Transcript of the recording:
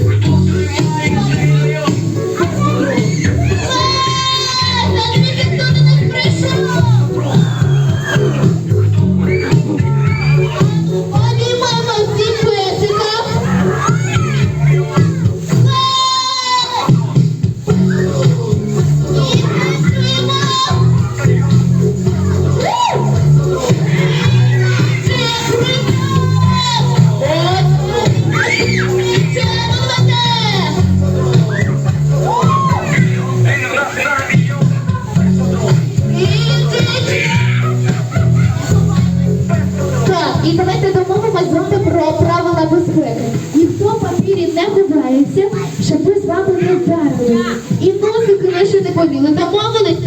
We're talking і давайте домовимось з вами про правила безпеки. Ніхто в папірі не ховається, щоб ви з вами не вдарили. І носики наші не повіли. Домовились?